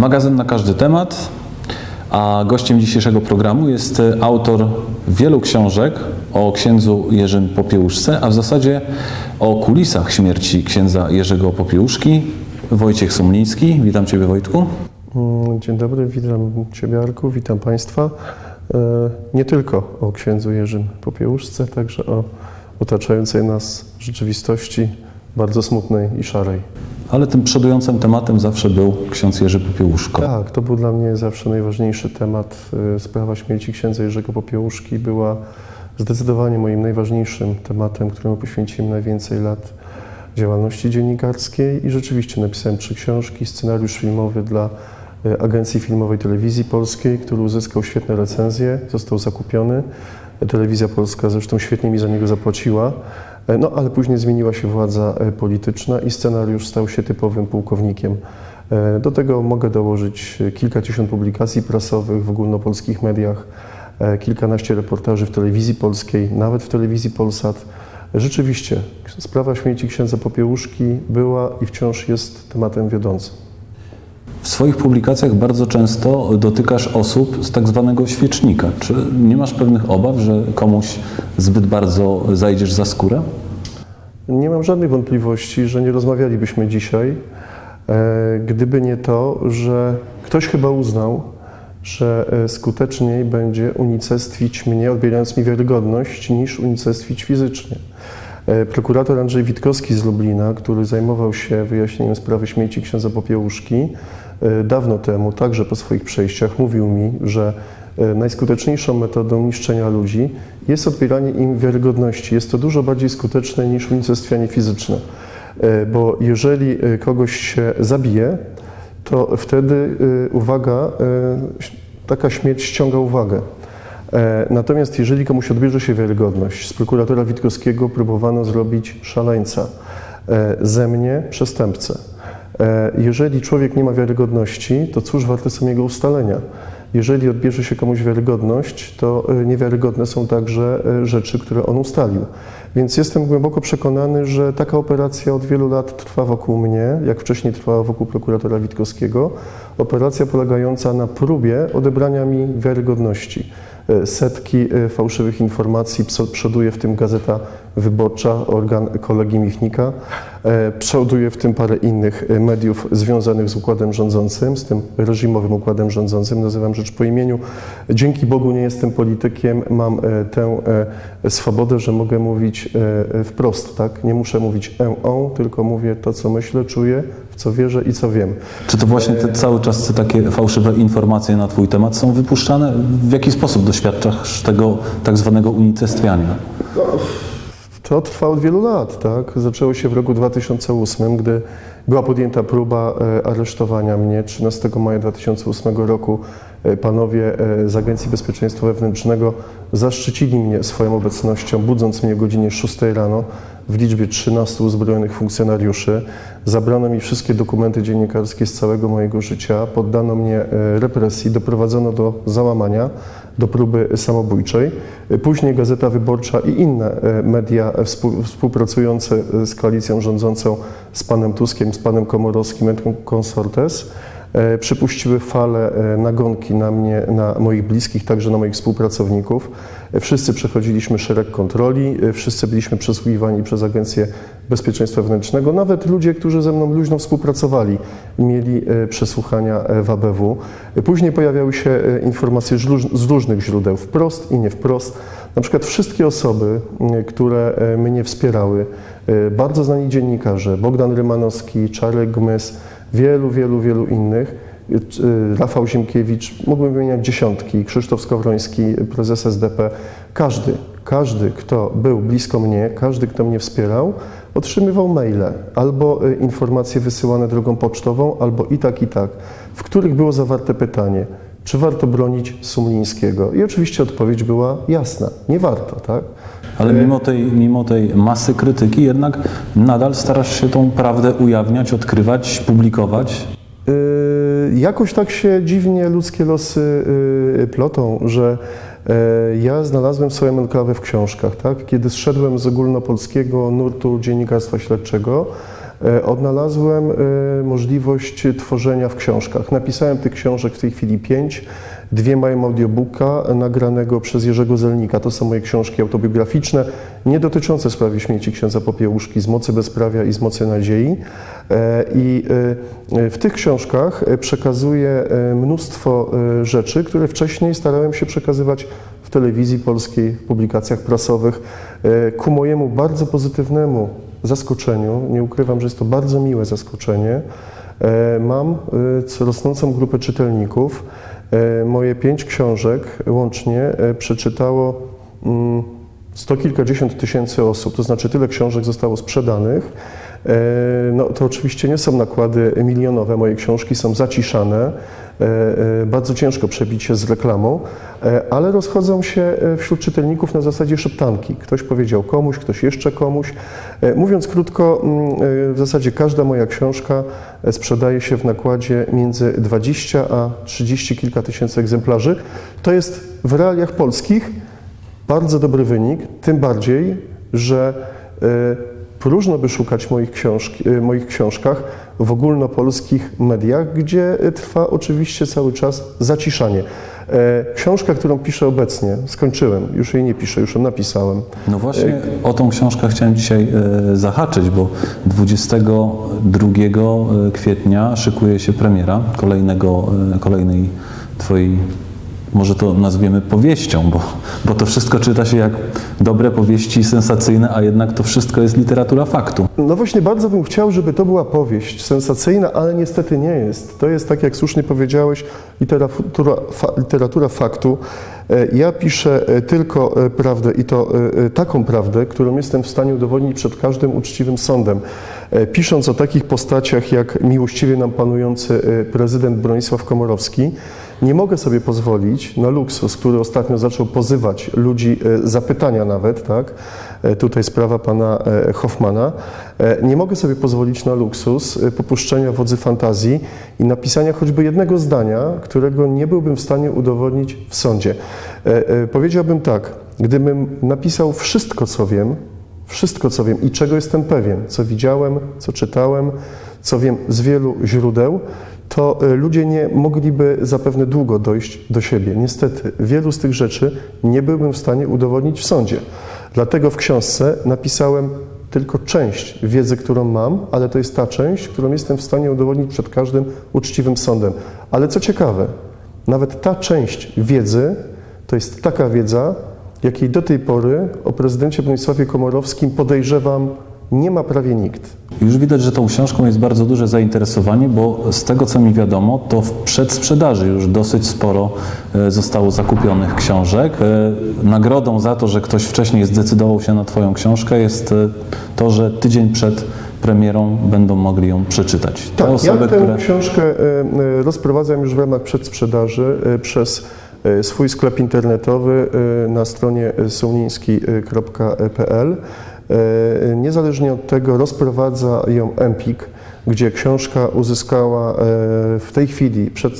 Magazyn na każdy temat, a gościem dzisiejszego programu jest autor wielu książek o księdzu Jerzym Popiełuszce, a w zasadzie o kulisach śmierci księdza Jerzego Popiełuszki, Wojciech Sumliński. Witam Ciebie Wojtku. Mm, Dzień dobry, witam Ciebie Arku, witam Państwa. E, Nie tylko o księdzu Jerzym Popiełuszce, także o otaczającej nas rzeczywistości bardzo smutnej i szarej. Ale tym przodującym tematem zawsze był ksiądz Jerzy Popiełuszko. Tak, to był dla mnie zawsze najważniejszy temat. E, Sprawa śmierci księdza Jerzego Popiełuszki była zdecydowanie moim najważniejszym tematem, któremu poświęciłem najwięcej lat działalności dziennikarskiej i rzeczywiście napisałem trzy książki, scenariusz filmowy dla e, Agencji Filmowej Telewizji Polskiej, który uzyskał świetne recenzje, został zakupiony. Telewizja Polska zresztą świetnie mi za niego zapłaciła. E, No ale później zmieniła się władza e, polityczna i scenariusz stał się typowym pułkownikiem. E, Do tego mogę dołożyć kilkadziesiąt publikacji prasowych w ogólnopolskich mediach, kilkanaście reportaży w telewizji polskiej, nawet w telewizji Polsat. Rzeczywiście, sprawa śmierci księdza Popiełuszki była i wciąż jest tematem wiodącym. W swoich publikacjach bardzo często dotykasz osób z tak zwanego świecznika. Czy nie masz pewnych obaw, że komuś zbyt bardzo zajdziesz za skórę? Nie mam żadnych wątpliwości, że nie rozmawialibyśmy dzisiaj, e, gdyby nie to, że ktoś chyba uznał, że e, skuteczniej będzie unicestwić mnie, odbierając mi wiarygodność, niż unicestwić fizycznie. E, Prokurator Andrzej Witkowski z Lublina, który zajmował się wyjaśnieniem sprawy śmierci księdza Popiełuszki, dawno temu, także po swoich przejściach, mówił mi, że e, najskuteczniejszą metodą niszczenia ludzi jest odbieranie im wiarygodności. Jest to dużo bardziej skuteczne niż unicestwianie fizyczne, E, bo jeżeli kogoś się zabije, to wtedy, uwaga, taka śmierć ściąga uwagę. Natomiast jeżeli komuś odbierze się wiarygodność, z prokuratora Witkowskiego próbowano zrobić szaleńca, ze mnie przestępcę. E, Jeżeli człowiek nie ma wiarygodności, to cóż warte są jego ustalenia? Jeżeli odbierze się komuś wiarygodność, to e, niewiarygodne są także e, rzeczy, które on ustalił. Więc jestem głęboko przekonany, że taka operacja od wielu lat trwa wokół mnie, jak wcześniej trwała wokół prokuratora Witkowskiego. Operacja polegająca na próbie odebrania mi wiarygodności. Setki fałszywych informacji przoduje w tym Gazeta Wyborcza, organ kolegi Michnika. E, Przoduje w tym parę innych e, mediów związanych z układem rządzącym, z tym reżimowym układem rządzącym. Nazywam rzecz po imieniu. Dzięki Bogu nie jestem politykiem, mam e, tę e, swobodę, że mogę mówić wprost, tak? Nie muszę mówić e, on, tylko mówię to, co myślę, czuję, w co wierzę i co wiem. Czy to właśnie te, cały czas te takie fałszywe informacje na Twój temat są wypuszczane? W jaki sposób doświadczasz tego tak zwanego unicestwiania? To trwa od wielu lat, tak? Zaczęło się w roku 2008, gdy była podjęta próba e, aresztowania mnie. 13 maja 2008 roku e, panowie e, z Agencji Bezpieczeństwa Wewnętrznego zaszczycili mnie swoją obecnością, budząc mnie o godzinie 6 rano w liczbie 13 uzbrojonych funkcjonariuszy. Zabrano mi wszystkie dokumenty dziennikarskie z całego mojego życia, poddano mnie e, represji, doprowadzono do załamania, do próby samobójczej. Później Gazeta Wyborcza i inne e, media współ- współpracujące e, z koalicją rządzącą, z panem Tuskiem, z panem Komorowskim, et consortes, przypuściły falę nagonki na mnie, na moich bliskich, także na moich współpracowników. Wszyscy przechodziliśmy szereg kontroli, e, wszyscy byliśmy przesłuchiwani przez Agencję Bezpieczeństwa Wewnętrznego. Nawet ludzie, którzy ze mną luźno współpracowali, mieli e, przesłuchania e, w ABW. Później pojawiały się informacje z róż- z różnych źródeł, wprost i nie wprost. Na przykład wszystkie osoby, które mnie wspierały, bardzo znani dziennikarze, Bogdan Rymanowski, Czarek Gmys, wielu, wielu, wielu innych, Rafał Ziemkiewicz, mógłbym wymieniać dziesiątki, Krzysztof Skowroński, prezes SDP, każdy, każdy, kto był blisko mnie, każdy, kto mnie wspierał, otrzymywał maile albo e, informacje wysyłane drogą pocztową, albo i tak, i tak, w których było zawarte pytanie, czy warto bronić Sumlińskiego? I oczywiście odpowiedź była jasna, nie warto, tak? Ale mimo tej, mimo tej masy krytyki jednak nadal starasz się tą prawdę ujawniać, odkrywać, publikować. Yy, Jakoś tak się dziwnie ludzkie losy yy, plotą, że yy, ja znalazłem swoją enklawę w książkach. Tak? Kiedy zszedłem z ogólnopolskiego nurtu dziennikarstwa śledczego, e, odnalazłem e, możliwość tworzenia w książkach. Napisałem tych książek w tej chwili pięć. Dwie mają audiobooka nagranego przez Jerzego Zelnika. To są moje książki autobiograficzne, nie dotyczące sprawy śmierci księdza Popiełuszki z mocy bezprawia i z mocy nadziei. E, I e, w tych książkach e, przekazuję e, mnóstwo e, rzeczy, które wcześniej starałem się przekazywać w telewizji polskiej, w publikacjach prasowych. E, Ku mojemu bardzo pozytywnemu zaskoczeniu, nie ukrywam, że jest to bardzo miłe zaskoczenie, e, mam e, rosnącą grupę czytelników. E, Moje pięć książek łącznie przeczytało mm, sto kilkadziesiąt tysięcy osób, to znaczy tyle książek zostało sprzedanych. E, No, to oczywiście nie są nakłady milionowe, moje książki są zaciszane, e, e, bardzo ciężko przebić się z reklamą, ale rozchodzą się wśród czytelników na zasadzie szeptanki. Ktoś powiedział komuś, ktoś jeszcze komuś. Mówiąc krótko, mm, w zasadzie każda moja książka sprzedaje się w nakładzie między 20 a 30 kilka tysięcy egzemplarzy. To jest w realiach polskich bardzo dobry wynik, tym bardziej, że próżno by szukać moich, książki, e, moich książkach w ogólnopolskich mediach, gdzie e, trwa oczywiście cały czas zaciszanie. E, Książka, którą piszę obecnie, skończyłem, już jej nie piszę, już ją napisałem. No właśnie o tą książkę chciałem dzisiaj e, zahaczyć, bo 22 kwietnia szykuje się premiera kolejnego, e, kolejnej twojej, może to nazwiemy powieścią, bo, bo to wszystko czyta się jak dobre powieści sensacyjne, a jednak to wszystko jest literatura faktu. No właśnie, bardzo bym chciał, żeby to była powieść sensacyjna, ale niestety nie jest. To jest, tak jak słusznie powiedziałeś, literatura, fa, literatura faktu. E, Ja piszę e, tylko e, prawdę i to taką prawdę, którą jestem w stanie udowodnić przed każdym uczciwym sądem. Pisząc o takich postaciach jak miłościwie nam panujący prezydent Bronisław Komorowski, nie mogę sobie pozwolić na luksus, który ostatnio zaczął pozywać ludzi, zapytania nawet, tak? E, Tutaj sprawa pana e, Hoffmana. E, Nie mogę sobie pozwolić na luksus popuszczenia wodzy fantazji i napisania choćby jednego zdania, którego nie byłbym w stanie udowodnić w sądzie. Powiedziałbym tak, gdybym napisał wszystko, co wiem, wszystko, co wiem i czego jestem pewien, co widziałem, co czytałem, co wiem z wielu źródeł, to ludzie nie mogliby zapewne długo dojść do siebie. Niestety, wielu z tych rzeczy nie byłbym w stanie udowodnić w sądzie. Dlatego w książce napisałem tylko część wiedzy, którą mam, ale to jest ta część, którą jestem w stanie udowodnić przed każdym uczciwym sądem. Ale co ciekawe, nawet ta część wiedzy to jest taka wiedza, jakiej do tej pory o prezydencie Bronisławie Komorowskim podejrzewam nie ma prawie nikt. Już widać, że tą książką jest bardzo duże zainteresowanie, bo z tego co mi wiadomo, to w przedsprzedaży już dosyć sporo e, zostało zakupionych książek. E, Nagrodą za to, że ktoś wcześniej zdecydował się na Twoją książkę jest e, to, że tydzień przed premierą będą mogli ją przeczytać. Te Tak, osoby, ja tę które... książkę rozprowadzam już w ramach przedsprzedaży przez swój sklep internetowy na stronie sołniński.pl. E, Niezależnie od tego rozprowadza ją Empik, gdzie książka uzyskała e, w tej chwili, przed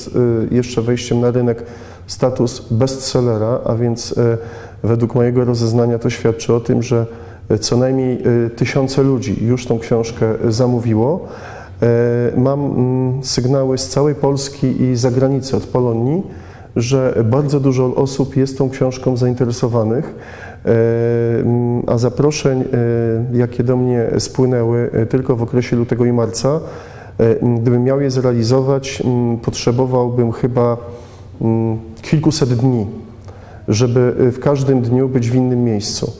e, jeszcze wejściem na rynek, status bestsellera, a więc według mojego rozeznania to świadczy o tym, że co najmniej tysiące ludzi już tą książkę zamówiło. Mam mm, sygnały z całej Polski i zagranicy, od Polonii, że bardzo dużo osób jest tą książką zainteresowanych, a zaproszeń, e, jakie do mnie spłynęły e, tylko w okresie lutego i marca, e, gdybym miał je zrealizować, potrzebowałbym chyba kilkuset dni, żeby e, w każdym dniu być w innym miejscu.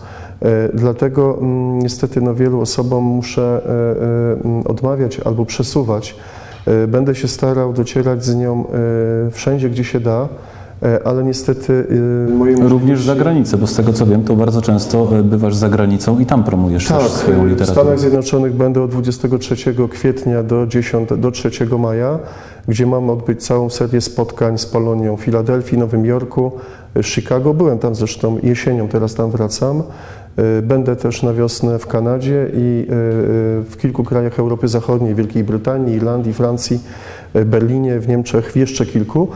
E, Dlatego niestety no, wielu osobom muszę e, e, odmawiać albo przesuwać. E, Będę się starał docierać z nią e, wszędzie, gdzie się da, e, ale niestety e, moje Również za granicę, bo z tego co wiem, to bardzo często e, bywasz za granicą i tam promujesz Tak, też swoją w literaturę. Stanach Zjednoczonych będę od 23 kwietnia do, 10, do 3 maja, gdzie mam odbyć całą serię spotkań z Polonią w Filadelfii, Nowym Jorku, e, Chicago. Byłem tam zresztą jesienią, teraz tam wracam. E, Będę też na wiosnę w Kanadzie i e, e, w kilku krajach Europy Zachodniej, Wielkiej Brytanii, Irlandii, Francji. Berlinie, w Niemczech, w jeszcze kilku.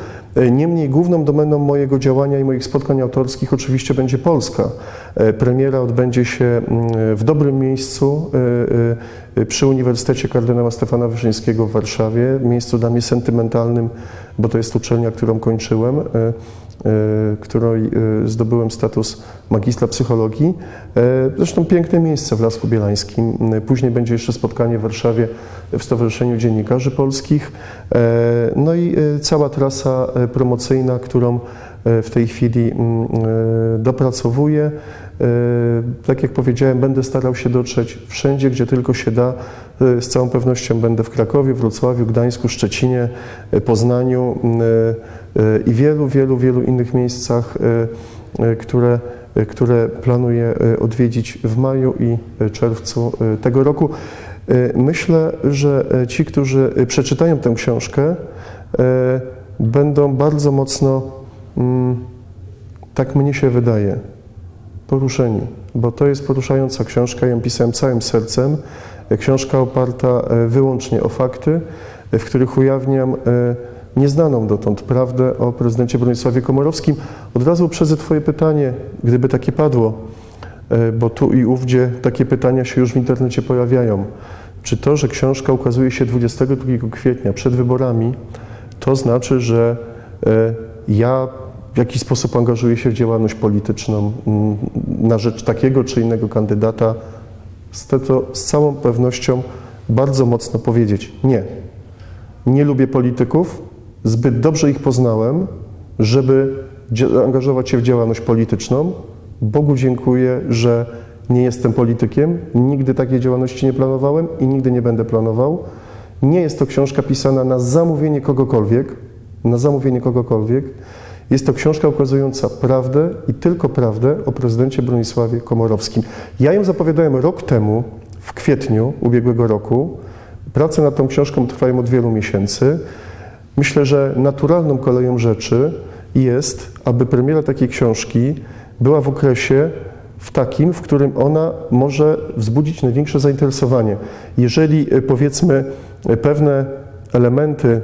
Niemniej główną domeną mojego działania i moich spotkań autorskich oczywiście będzie Polska. E, Premiera odbędzie się mm, w dobrym miejscu e, e, przy Uniwersytecie Kardynała Stefana Wyszyńskiego w Warszawie, miejscu dla mnie sentymentalnym, bo to jest uczelnia, którą kończyłem, której e, zdobyłem status magistra psychologii. E, Zresztą piękne miejsce w Lasku Bielańskim. E, Później będzie jeszcze spotkanie w Warszawie w Stowarzyszeniu Dziennikarzy Polskich. E, No i e, cała trasa e, promocyjna, którą e, w tej chwili mm, e, dopracowuję. E, Tak jak powiedziałem, będę starał się dotrzeć wszędzie, gdzie tylko się da. E, Z całą pewnością będę w Krakowie, Wrocławiu, Gdańsku, Szczecinie, e, Poznaniu e, i wielu, wielu, wielu innych miejscach, które, które planuję odwiedzić w maju i czerwcu tego roku. Myślę, że ci, którzy przeczytają tę książkę, będą bardzo mocno, mm, tak mnie się wydaje, poruszeni, bo to jest poruszająca książka, ją pisałem całym sercem. Książka oparta e, wyłącznie o fakty, e, w których ujawniam e, nieznaną dotąd prawdę o prezydencie Bronisławie Komorowskim. Od razu uprzedzę Twoje pytanie, gdyby takie padło, bo tu i ówdzie takie pytania się już w internecie pojawiają. Czy to, że książka ukazuje się 22 kwietnia przed wyborami, to znaczy, że ja w jakiś sposób angażuję się w działalność polityczną mm, na rzecz takiego czy innego kandydata? Chcę to z całą pewnością bardzo mocno powiedzieć. Nie. Nie lubię polityków, zbyt dobrze ich poznałem, żeby angażować się w działalność polityczną. Bogu dziękuję, że nie jestem politykiem, nigdy takiej działalności nie planowałem i nigdy nie będę planował. Nie jest to książka pisana na zamówienie kogokolwiek, na zamówienie kogokolwiek. Jest to książka ukazująca prawdę i tylko prawdę o prezydencie Bronisławie Komorowskim. Ja ją zapowiadałem rok temu, w kwietniu ubiegłego roku. Prace nad tą książką trwają od wielu miesięcy. Myślę, że naturalną koleją rzeczy jest, aby premiera takiej książki była w okresie w takim, w którym ona może wzbudzić największe zainteresowanie. Jeżeli e, powiedzmy e, pewne elementy,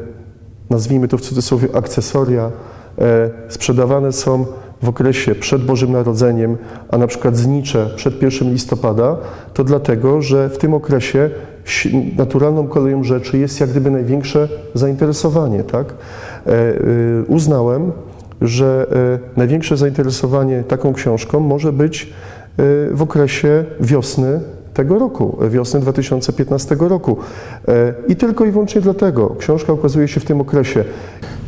nazwijmy to w cudzysłowie akcesoria, sprzedawane są w okresie przed Bożym Narodzeniem, a na przykład znicze przed 1 listopada, to dlatego, że w tym okresie si- naturalną koleją rzeczy jest jak gdyby największe zainteresowanie. Tak? E, e, Uznałem, że e, największe zainteresowanie taką książką może być e, w okresie wiosny tego roku, wiosny 2015 roku. E, I tylko i wyłącznie dlatego książka ukazuje się w tym okresie.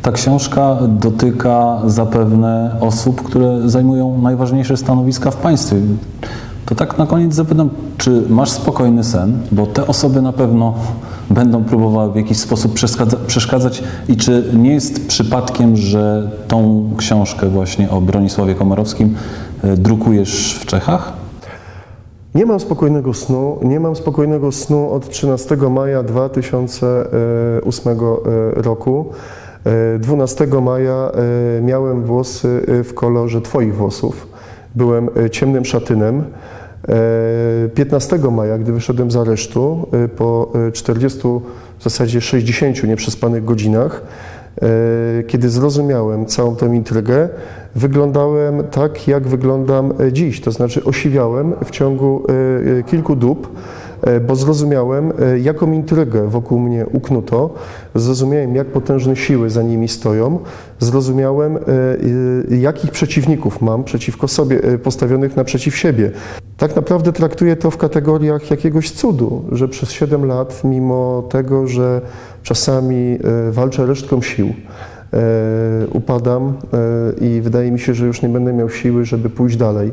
Ta książka dotyka zapewne osób, które zajmują najważniejsze stanowiska w państwie. To tak na koniec zapytam, czy masz spokojny sen, bo te osoby na pewno będą próbowały w jakiś sposób przeszkadza, przeszkadzać i czy nie jest przypadkiem, że tą książkę właśnie o Bronisławie Komorowskim e, drukujesz w Czechach? Nie mam spokojnego snu. Nie mam spokojnego snu od 13 maja 2008 roku. E, 12 maja e, miałem włosy e, w kolorze Twoich włosów. Byłem e, ciemnym szatynem. E, 15 maja, gdy wyszedłem z aresztu e, po e, 40, w zasadzie 60 nieprzespanych godzinach, e, kiedy zrozumiałem całą tę intrygę, wyglądałem tak, jak wyglądam e, dziś. To znaczy osiwiałem w ciągu e, e, kilku dób, bo zrozumiałem, jaką intrygę wokół mnie uknuto, zrozumiałem, jak potężne siły za nimi stoją, zrozumiałem, jakich przeciwników mam przeciwko sobie, postawionych naprzeciw siebie. Tak naprawdę traktuję to w kategoriach jakiegoś cudu, że przez 7 lat, mimo tego, że czasami walczę resztką sił, upadam e, i wydaje mi się, że już nie będę miał siły, żeby pójść dalej.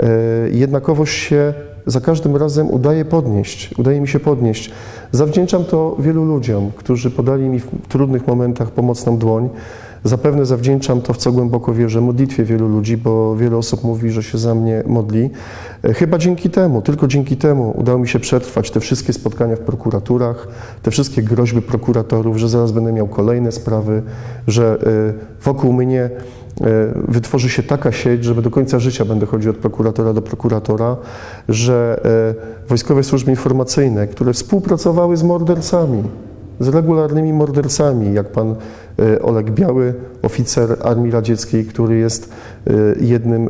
E, Jednakowoż się za każdym razem udaje podnieść, udaje mi się podnieść. Zawdzięczam to wielu ludziom, którzy podali mi w trudnych momentach pomocną dłoń. Zapewne zawdzięczam to, w co głęboko wierzę, modlitwie wielu ludzi, bo wiele osób mówi, że się za mnie modli. E, Chyba dzięki temu, tylko dzięki temu udało mi się przetrwać te wszystkie spotkania w prokuraturach, te wszystkie groźby prokuratorów, że zaraz będę miał kolejne sprawy, że e, wokół mnie e, wytworzy się taka sieć, że do końca życia będę chodził od prokuratora do prokuratora, że wojskowe służby informacyjne, które współpracowały z mordercami, z regularnymi mordercami, jak pan Oleg Biały, oficer Armii Radzieckiej, który jest e, jednym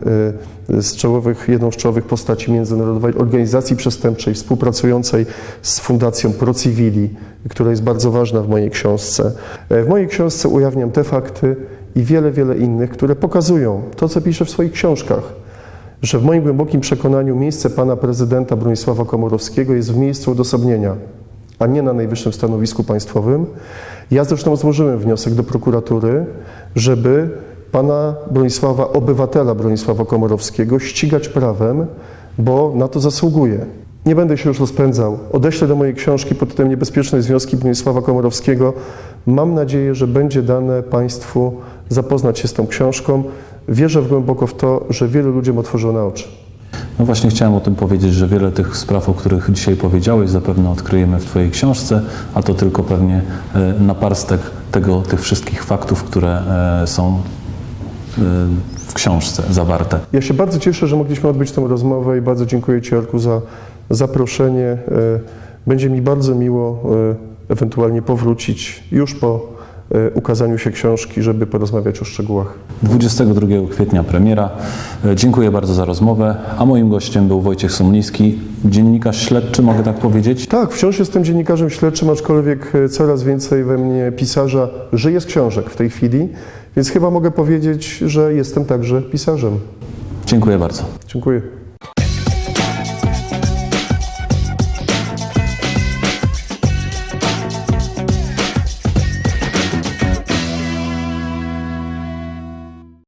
e, z czołowych, jedną z czołowych postaci międzynarodowej organizacji przestępczej współpracującej z Fundacją ProCivili, która jest bardzo ważna w mojej książce. E, W mojej książce ujawniam te fakty i wiele, wiele innych, które pokazują to, co piszę w swoich książkach że w moim głębokim przekonaniu miejsce pana prezydenta Bronisława Komorowskiego jest w miejscu odosobnienia, a nie na najwyższym stanowisku państwowym. Ja zresztą złożyłem wniosek do prokuratury, żeby pana Bronisława, obywatela Bronisława Komorowskiego ścigać prawem, bo na to zasługuje. Nie będę się już rozpędzał. Odeślę do mojej książki pod tytułem Niebezpieczne związki Bronisława Komorowskiego. Mam nadzieję, że będzie dane Państwu zapoznać się z tą książką. Wierzę głęboko w to, że wielu ludziom otworzyło na oczy. No właśnie chciałem o tym powiedzieć, że wiele tych spraw, o których dzisiaj powiedziałeś, zapewne odkryjemy w Twojej książce, a to tylko pewnie e, naparstek tego, tych wszystkich faktów, które e, są e, w książce zawarte. Ja się bardzo cieszę, że mogliśmy odbyć tę rozmowę i bardzo dziękuję Ci, Arku, za zaproszenie. Będzie mi bardzo miło ewentualnie powrócić już po ukazaniu się książki, żeby porozmawiać o szczegółach. 22 kwietnia premiera. E, Dziękuję bardzo za rozmowę, a moim gościem był Wojciech Sumliński, dziennikarz śledczy, mogę tak powiedzieć? Tak, wciąż jestem dziennikarzem śledczym, aczkolwiek e, coraz więcej we mnie pisarza żyje z książek w tej chwili, więc chyba mogę powiedzieć, że jestem także pisarzem. Dziękuję bardzo. Dziękuję.